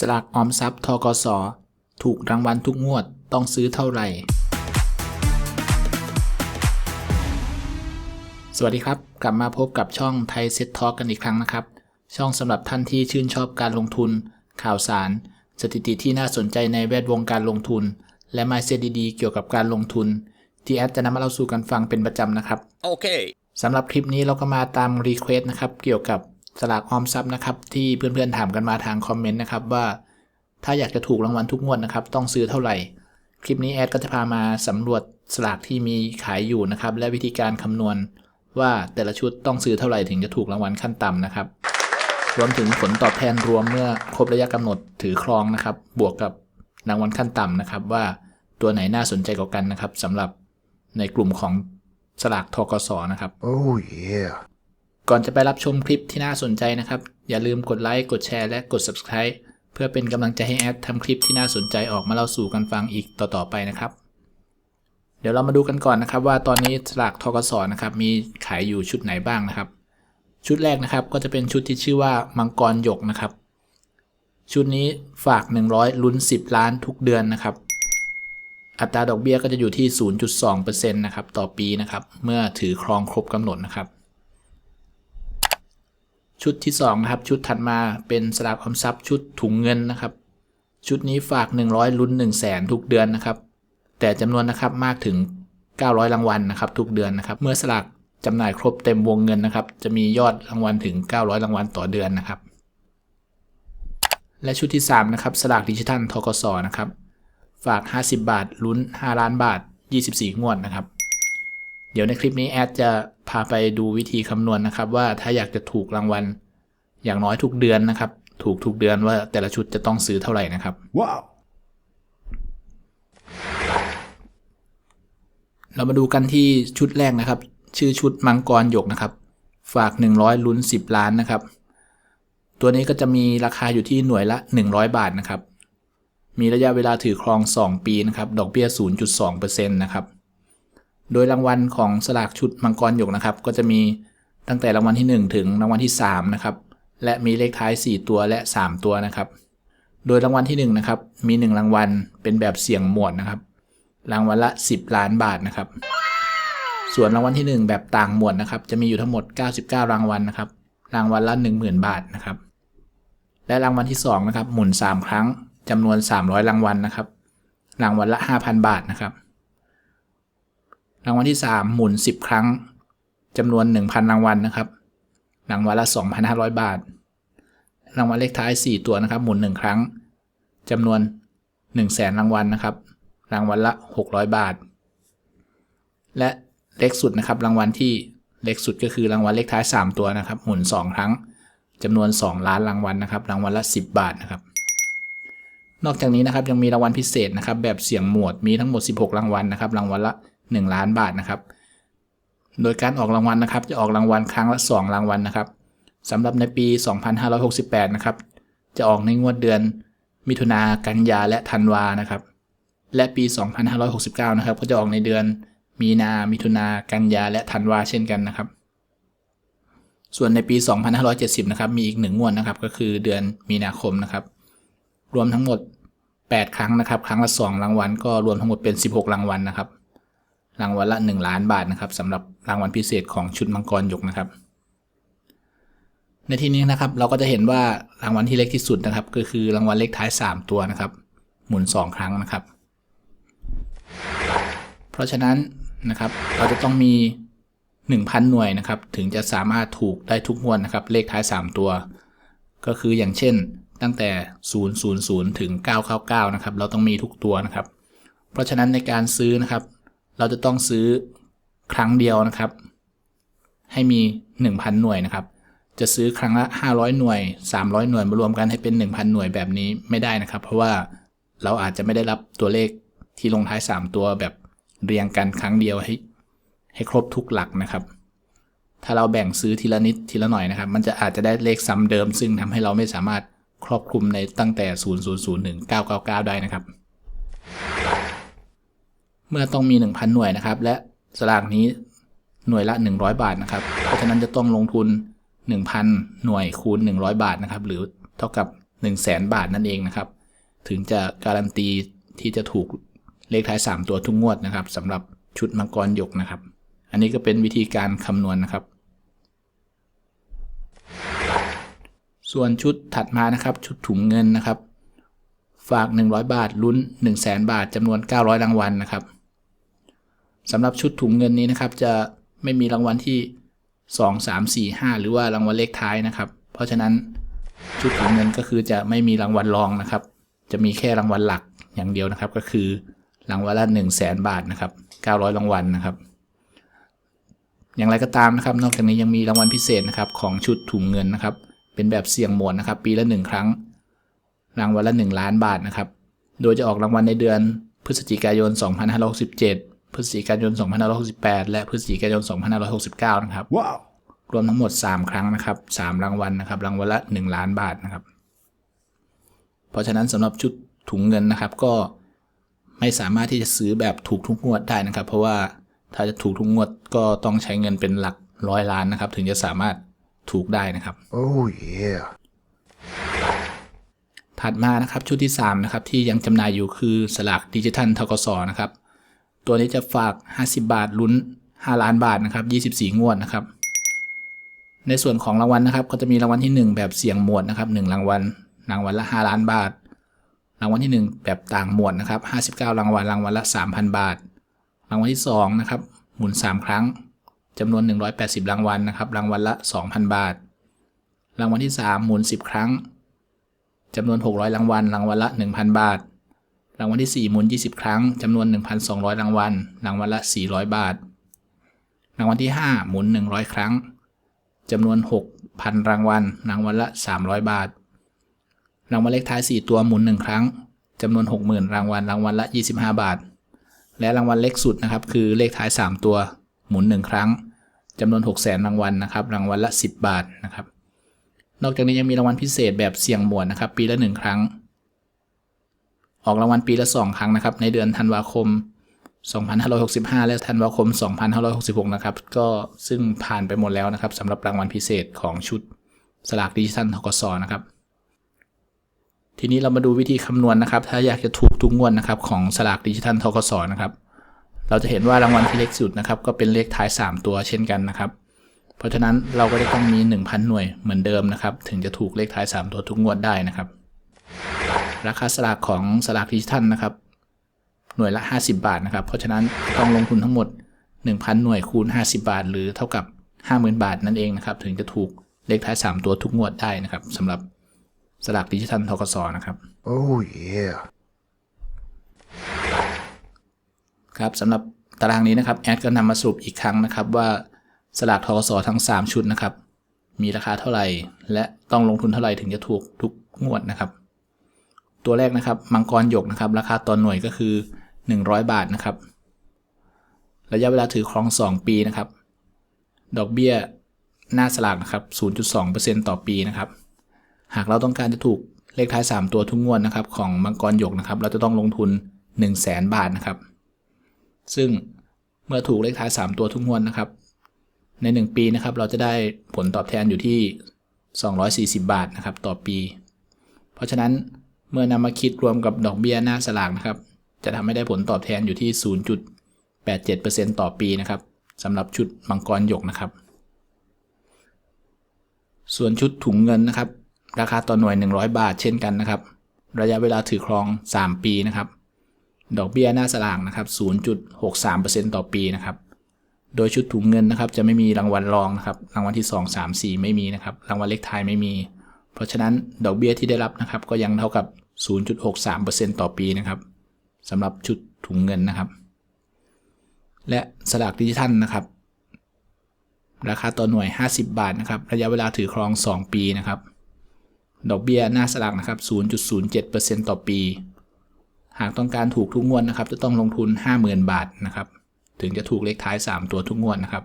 สลากออมทรัพย์ทกส ถูกรางวัลทุกงวดต้องซื้อเท่าไหร่ สวัสดีครับ กลับมาพบกับช่องไทยเซ็ตทอกันอีกครั้งนะครับ ช่องสำหรับท่านที่ชื่นชอบการลงทุน ข่าวสาร สถิติที่น่าสนใจในแวดวงการลงทุน และไมเซ็ตดีๆเกี่ยวกับการลงทุน ที่แอดจะนำมาเล่าสู่กันฟังเป็นประจำนะครับ Okay. สำหรับคลิปนี้เราก็มาตามรีเควสต์นะครับเกี่ยวกับ สลากออมทรัพย์นะครับ ที่เพื่อนๆถามกันมาทางคอมเมนต์นะครับว่า ถ้าอยากจะถูกรางวัลทุกงวดนะครับ ต้องซื้อเท่าไหร่ คลิปนี้แอดก็จะพามาสำรวจสลากที่มีขายอยู่นะครับ และวิธีการคำนวณว่าแต่ละชุดต้องซื้อเท่าไหร่ถึงจะถูกรางวัลขั้นต่ำนะครับรวมถึงผลตอบแทนรวมเมื่อครบระยะกำหนดถือครองนะครับ บวกกับรางวัลขั้นต่ำนะครับ ว่าตัวไหนน่าสนใจกว่ากันนะครับสำหรับในกลุ่มของสลากทกสนะครับ Oh, yeah. ก่อนจะไปรับชมคลิปที่น่าสนใจนะครับ อย่าลืมกดไลค์กดแชร์และกด Subscribe เพื่อเป็นกำลังใจให้แอดทำคลิปที่น่าสนใจออกมาเล่าสู่กันฟังอีกต่อๆไปนะครับ เดี๋ยวเรามาดูกันก่อนนะครับ ว่าตอนนี้สลากทกสนะครับมีขายอยู่ชุดไหนบ้างนะครับ ชุดแรกนะครับก็จะเป็นชุดที่ชื่อว่ามังกรหยกนะครับ ชุดนี้ฝาก 100ลุ้น 10 ล้านทุกเดือนนะครับ อัตราดอกเบี้ยก็จะอยู่ที่ 0.2%นะครับต่อปีนะครับ เมื่อถือครองครบกำหนดนะครับ ชุดที่2นะครับชุดถัดมาเป็นสลากออมทรัพย์ชุดถุงเงินนะครับ ชุดนี้ฝาก 100 ลุ้น 1 0 0 0 0แสนทุกเดือนนะครับ แต่จำนวนนะครับมากถึง 900 รางวัลนะครับ ทุกเดือนนะครับ เมื่อสลากจำหน่ายครบเต็มวงเงินนะครับ จะมียอดรางวัลถึง 900 รางวัลต่อเดือนนะครับ และชุดที่ 3 นะครับ สลากดิจิทัลทกสนะครับ ฝาก 50 บาทลุ้น 5 ล้านบาท 24 งวดนะครับ เดี๋ยวในคลิปนี้แอดจะพาไปดูวิธีคำนวณนะครับ ว่าถ้าอยากจะถูกรางวัล อย่างน้อยทุกเดือนนะครับ ถูกทุกเดือนว่าแต่ละชุดจะต้องซื้อเท่าไหร่นะครับ Wow. เรามาดูกันที่ชุดแรกนะครับ ชื่อชุดมังกรหยกนะครับ ฝาก 100 ลุ้น 10 ล้านนะครับ ตัวนี้ก็จะมีราคาอยู่ที่หน่วยละ 100 บาทนะครับ มีระยะเวลาถือครอง 2 ปีนะครับ ดอกเบี้ย 0.2%นะครับ โดยรางวัลของสลากชุดมังกรหยกนะครับ ก็จะมีตั้งแต่รางวัลที่ 1 ถึงรางวัลที่3นะครับและมีเลขท้าย 4 ตัวและ 3 ตัวนะครับ โดยรางวัลที่1นะครับมี 1 รางวัลเป็นแบบเสี่ยงหมวดนะครับ รางวัลละ 10 ล้านบาทนะครับ ส่วนรางวัลที่ 1 แบบต่างหมวดนะครับ จะมีอยู่ทั้งหมด 99 รางวัลนะครับ รางวัลละ 10,000 บาทนะครับ และรางวัลที่2นะครับหมุน 3 ครั้งจำนวน 300 รางวัลนะครับ รางวัลละ 5,000 บาทนะครับ รางวัลที่ 3 หมุน 10 ครั้งจำนวน 1,000 รางวัลนะครับ รางวัลละ 2,500 บาท รางวัลเลขท้าย 4 ตัวนะครับ หมุน 1 ครั้งจำนวน 1 0 0 0 0แสนรางวัลนะครับ รางวัลละ 600 บาท และเล็กสุดนะครับ รางวัลที่เล็กสุดก็คือรางวัลเลขท้าย 3 ตัวนะครับ หมุน 2 ครั้งจำนวน 2 ล้านรางวัลนะครับ รางวัลละ 10 บาทนะครับ นอกจากนี้นะครับยังมีรางวัลพิเศษนะครับ แบบเสี่ยงหมวดมีทั้งหมด 16 รางวัลนะครับ รางวัลละ 1 ล้านบาทนะครับ โดยการออกรางวัลนะครับ จะออกรางวัลครั้งละ 2 รางวัลนะครับสำหรับในปี 2568 นะครับ จะออกในงวดเดือนมิถุนากันยาและธันวานะครับ และปี 2569 นะครับ ก็จะออกในเดือนมีนา มิถุนา กันยา และธันวาเช่นกันนะครับ ส่วนในปี 2570 นะครับ มีอีกหนึ่งงวดนะครับ ก็คือเดือนมีนาคมนะครับ รวมทั้งหมด 8 ครั้งนะครับ ครั้งละ 2 รางวัล ก็รวมทั้งหมดเป็น 16 รางวัลนะครับ รางวัลละ 1 ล้านบาทนะครับสำหรับรางวัลพิเศษของชุดมังกรหยกนะครับ ในที่นี้นะครับเราก็จะเห็นว่ารางวัลที่เล็กที่สุดนะครับ ก็คือรางวัลเลขท้าย 3 ตัวนะครับ หมุน 2 ครั้งนะครับ เพราะฉะนั้นนะครับเราจะต้องมี 1,000 หน่วยนะครับ ถึงจะสามารถถูกได้ทุกงวดนะครับ เลขท้าย 3 ตัว ก็คืออย่างเช่น ตั้งแต่ 000 ถึง 999 นะครับ เราต้องมีทุกตัวนะครับ เพราะฉะนั้นในการซื้อนะครับ เราจะต้องซื้อครั้งเดียวนะครับ ให้มี 1,000 หน่วยนะครับ จะซื้อครั้งละ 500 หน่วย 300 หน่วยมารวมกันให้เป็น 1,000 หน่วยแบบนี้ไม่ได้นะครับ เพราะว่าเราอาจจะไม่ได้รับตัวเลขที่ลงท้าย 3 ตัวแบบเรียงกันครั้งเดียวให้ให้ครบทุกหลักนะครับ ถ้าเราแบ่งซื้อทีละนิดทีละหน่อยนะครับ มันจะอาจจะได้เลขซ้ำเดิม ซึ่งทำให้เราไม่สามารถครอบคลุมในตั้งแต่ 000ถึง999 ได้นะครับ เมื่อต้องมี 1,000 หน่วยนะครับ และสลากนี้หน่วยละ 100 บาทนะครับ เพราะฉะนั้นจะต้องลงทุน 1,000 หน่วยคูณ 100 บาทนะครับ หรือเท่ากับ 1 0 0 0 0แสนบาทนั่นเองนะครับ ถึงจะการันตีที่จะถูกเลขท้าย 3 ตัวทุกงวดนะครับสำหรับชุดมังกรหยกนะครับ อันนี้ก็เป็นวิธีการคำนวณนะครับ ส่วนชุดถัดมานะครับ ชุดถุงเงินนะครับ ฝาก 100 บาทลุ้น 1 0 0 0 0แบาทจำนวน 900 รางวัลนะครับ สำหรับชุดถุงเงินนี้นะครับ จะไม่มีรางวัลที่ 2 3 4 5 หรือว่ารางวัลเลขท้ายนะครับ เพราะฉะนั้นชุดถุงเงินก็คือจะไม่มีรางวัลรองนะครับ จะมีแค่รางวัลหลักอย่างเดียวนะครับ ก็คือรางวัลละ1 0 0 0 0แบาทนะครับ900 รางวัลนะครับ อย่างไรก็ตามนะครับ นอกจากนี้ยังมีรางวัลพิเศษนะครับของชุดถุงเงินนะครับ เป็นแบบเสี่ยงหมวดนะครับ ปีละ 1 ครั้ง รางวัลละ 1 ล้านบาทนะครับ โดยจะออกรางวัลในเดือนพฤศจิกายน 2567 พฤศจิกายน 2568 และพฤศจิกายน 2569 นะครับ Wow. รวมทั้งหมด 3 ครั้งนะครับ 3 รางวัลนะครับ รางวัลละ 1 ล้านบาทนะครับ เพราะฉะนั้นสำหรับชุดถุงเงินนะครับ ก็ไม่สามารถที่จะซื้อแบบถูกทุกงวดได้นะครับ เพราะว่าถ้าจะถูกทุกงวดก็ต้องใช้เงินเป็นหลักร้อยล้านนะครับ ถึงจะสามารถถูกได้นะครับ Oh yeah. ถัดมานะครับชุดที่3นะครับที่ยังจำหน่ายอยู่คือสลากดิจิทัลทกสนะครับ ตัวนี้จะฝาก 50 บาทลุ้น 5 ล้านบาทนะครับ24 งวดนะครับในส่วนของรางวัลนะครับ ก็จะมีรางวัลที่ 1 แบบเสี่ยงหมวดนะครับ1รางวัลรางวัลละ 5 ล้านบาท รางวัลที่ 1 แบบต่างหมวดนะครับ59 รางวัลรางวัลละ 3,000 บาท รางวัลที่2นะครับหมุน 3 ครั้งจำนวน 180 รางวัลนะครับ รางวัลละ 2,000 บาท รางวัลที่ 3 หมุน 10 ครั้งจำนวน 600 รางวัลรางวัลละ 1,000 บาท รางวัลที่ 4 หมุน 20 ครั้งจำนวน 1,200 รางวัล รางวัลละ 400 บาท รางวัลที่ 5 หมุน 100 ครั้งจำนวน 6,000 รางวัล รางวัลละ 300 บาท รางวัลเลขท้าย 4 ตัวหมุน 1 ครั้งจำนวน 60,000 รางวัล รางวัลละ 25 บาท และรางวัลเล็กสุดนะครับ คือเลขท้าย 3 ตัวหมุน 1 ครั้งจำนวน 600,000 รางวัลนะครับ รางวัลละ 10 บาทนะครับ นอกจากนี้ยังมีรางวัลพิเศษแบบเสี่ยงหมวดนะครับ ปีละ 1 ครั้ง ออกรางวัลปีละ 2 ครั้งนะครับ ในเดือนธันวาคม 2565 และธันวาคม 2566 นะครับ ก็ซึ่งผ่านไปหมดแล้วนะครับสำหรับรางวัลพิเศษของชุดสลากดิจิทัลทกสนะครับ ทีนี้เรามาดูวิธีคำนวณนะครับ ถ้าอยากจะถูกทุกงวดนะครับของสลากดิจิทัลทกสนะครับ เราจะเห็นว่ารางวัลที่เล็กสุดนะครับ ก็เป็นเลขท้าย 3 ตัวเช่นกันนะครับ เพราะฉะนั้นเราก็จะต้องมี 1,000 หน่วยเหมือนเดิมนะครับ ถึงจะถูกเลขท้าย 3 ตัวทุกงวดได้นะครับ ราคาสลากของสลากดิจิทัลนะครับ หน่วยละ 50 บาทนะครับ เพราะฉะนั้นต้องลงทุนทั้งหมด 1,000 หน่วยคูณ 50 บาท หรือเท่ากับ 50,000 บาทนั่นเองนะครับ ถึงจะถูกเลขท้าย 3 ตัวทุกงวดได้นะครับสำหรับสลากดิจิทัลทกสนะครับ Oh yeah. ครับสำหรับตารางนี้นะครับแอดก็นำมาสรุปอีกครั้งนะครับว่าสลากทกสทั้ง 3 ชุดนะครับ มีราคาเท่าไหร่ และต้องลงทุนเท่าไหร่ถึงจะถูกทุกงวดนะครับ ตัวแรกนะครับ มังกรหยกนะครับ ราคาต่อหน่วยก็คือ 100 บาทนะครับ ระยะเวลาถือครอง 2 ปีนะครับ ดอกเบี้ยหน้าสลากนะครับ 0.2%ต่อปีนะครับ หากเราต้องการจะถูกเลขท้าย 3 ตัวทุกงวดนะครับ ของมังกรหยกนะครับ เราจะต้องลงทุน 1 0 0 0 0แบาทนะครับ ซึ่งเมื่อถูกเลขท้าย 3 ตัวทุกงวดนะครับ ใน 1 ปีนะครับ เราจะได้ผลตอบแทนอยู่ที่ 240 บาทนะครับ ต่อปี เพราะฉะนั้น เมื่อนำมาคิดรวมกับดอกเบี้ยหน้าสลากนะครับ จะทำให้ได้ผลตอบแทนอยู่ที่ 0.87%ต่อปีนะครับสำหรับชุดมังกรหยกนะครับ ส่วนชุดถุงเงินนะครับ ราคาต่อหน่วย 100 บาทเช่นกันนะครับ ระยะเวลาถือครอง 3 ปีนะครับ ดอกเบี้ยหน้าสลากนะครับ 0.63%ต่อปีนะครับโดยชุดถุงเงินนะครับจะไม่มีรางวัลรองนะครับ รางวัลที่ 2 3 4 ไม่มีนะครับ รางวัลเลขท้ายไม่มี เพราะฉะนั้นดอกเบี้ยที่ได้รับนะครับ ก็ยังเท่ากับ 0.63%ต่อปีนะครับสำหรับชุดถุงเงินนะครับ และสลากดิจิทัลนะครับ ราคาต่อหน่วย 50 บาทนะครับ ระยะเวลาถือครอง 2 ปีนะครับ ดอกเบี้ยหน้าสลากนะครับ 0.07%ต่อปี หากต้องการถูกทุกงวดนะครับ จะต้องลงทุน 50,000 บาทนะครับ ถึงจะถูกเลขท้าย 3 ตัวทุกงวดนะครับ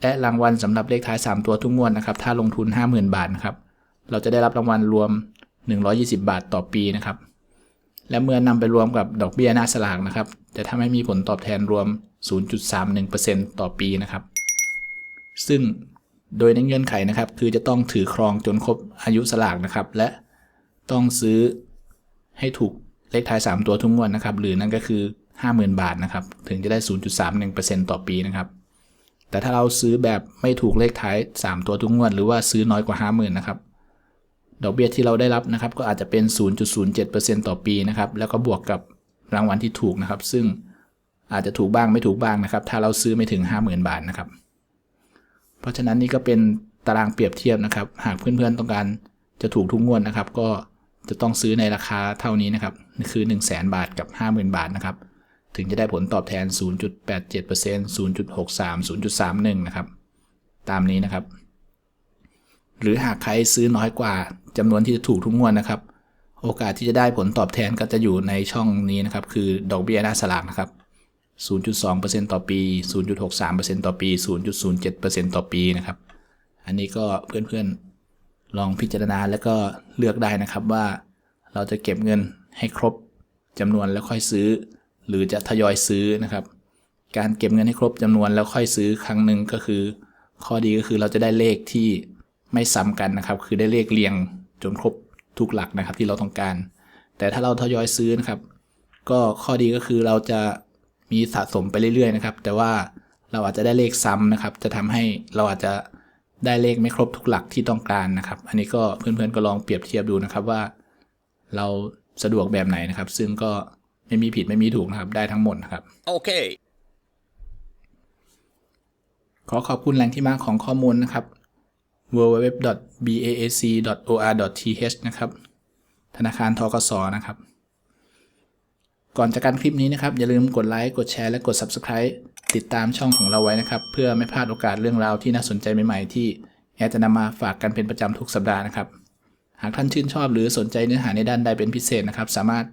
และรางวัลสำหรับเลขท้าย 3 ตัวทุกงวดนะครับ ถ้าลงทุน 50,000 บาทนะครับ เราจะได้รับรางวัลรวม 120 บาทต่อปีนะครับ และเมื่อนำไปรวมกับดอกเบี้ยหน้าสลากนะครับ จะทำให้มีผลตอบแทนรวม 0.31%ต่อปีนะครับ ซึ่งโดยในเงื่อนไขนะครับ คือจะต้องถือครองจนครบอายุสลากนะครับ และต้องซื้อให้ถูกเลขท้าย 3 ตัวทุกงวดนะครับ หรือนั่นก็คือ 50,000 บาทนะครับ ถึงจะได้ 0.31%ต่อปีนะครับ แต่ถ้าเราซื้อแบบไม่ถูกเลขท้าย 3 ตัวทุกงวด หรือว่าซื้อน้อยกว่า 50,000นะครับ ดอกเบี้ยที่เราได้รับนะครับ ก็อาจจะเป็น 0.07%ต่อปีนะครับ แล้วก็บวกกับรางวัลที่ถูกนะครับ ซึ่งอาจจะถูกบ้างไม่ถูกบ้างนะครับ ถ้าเราซื้อไม่ถึง 50,000 บาทนะครับ เพราะฉะนั้นนี่ก็เป็นตารางเปรียบเทียบนะครับ หากเพื่อนๆต้องการจะถูกทุกงวดนะครับ ก็จะต้องซื้อในราคาเท่านี้นะครับ คือ 1 0 0 0 0แบาทกับ 50,000 บาทนะครับ ถึงจะได้ผลตอบแทน 0.87% 0.63 0.31 นะครับ ตามนี้นะครับ หรือหากใครซื้อน้อยกว่าจำนวนที่จะถูกทุกงวดนะครับ โอกาสที่จะได้ผลตอบแทนก็จะอยู่ในช่องนี้นะครับ คือดอกเบี้ยหน้าสลากนะครับ 0.2%ต่อปี 0.63%ต่อปี 0.07%ต่อปีนะครับ อันนี้ก็เพื่อนๆลองพิจารณาแล้วก็เลือกได้นะครับว่าเราจะเก็บเงินให้ครบจำนวนแล้วค่อยซื้อ หรือจะทยอยซื้อนะครับ การเก็บเงินให้ครบจำนวนแล้วค่อยซื้อครั้งหนึ่งก็คือ ข้อดีก็คือเราจะได้เลขที่ ไม่ซ้ำกันนะครับ คือได้เลขเรียงจนครบทุกหลักนะครับที่เราต้องการ แต่ถ้าเราทยอยซื้อนะครับ ก็ข้อดีก็คือเราจะมีสะสมไปเรื่อยๆนะครับ แต่ว่าเราอาจจะได้เลขซ้ำนะครับ จะทำให้เราอาจจะได้เลขไม่ครบทุกหลักที่ต้องการนะครับ อันนี้ก็เพื่อนๆก็ลองเปรียบเทียบดูนะครับว่า เราสะดวกแบบไหนนะครับ ซึ่งก็ไม่มีผิดไม่มีถูกนะครับ ได้ทั้งหมดนะครับ Okay. ขอขอบคุณแหล่งที่มาของข้อมูลนะครับ www.baac.or.th นะครับ ธนาคารทกสนะครับ ก่อนจากการคลิปนี้นะครับ อย่าลืมกดไลค์ กดแชร์ และกด Subscribe ติดตามช่องของเราไว้นะครับ เพื่อไม่พลาดโอกาสเรื่องราวที่น่าสนใจใหม่ๆ ที่แอดจะนำมาฝากกันเป็นประจำทุกสัปดาห์นะครับ หากท่านชื่นชอบหรือสนใจเนื้อหาในด้านใดเป็นพิเศษนะครับ สามารถ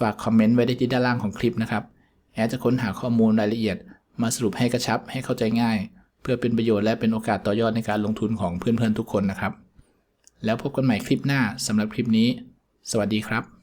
ฝากคอมเมนต์ไว้ได้ที่ด้านล่างของคลิปนะครับ แอดจะค้นหาข้อมูลรายละเอียด มาสรุปให้กระชับให้เข้าใจง่าย เพื่อเป็นประโยชน์และเป็นโอกาสต่อยอดในการลงทุนของเพื่อนๆทุกคนนะครับ แล้วพบกันใหม่คลิปหน้าสำหรับคลิปนี้ สวัสดีครับ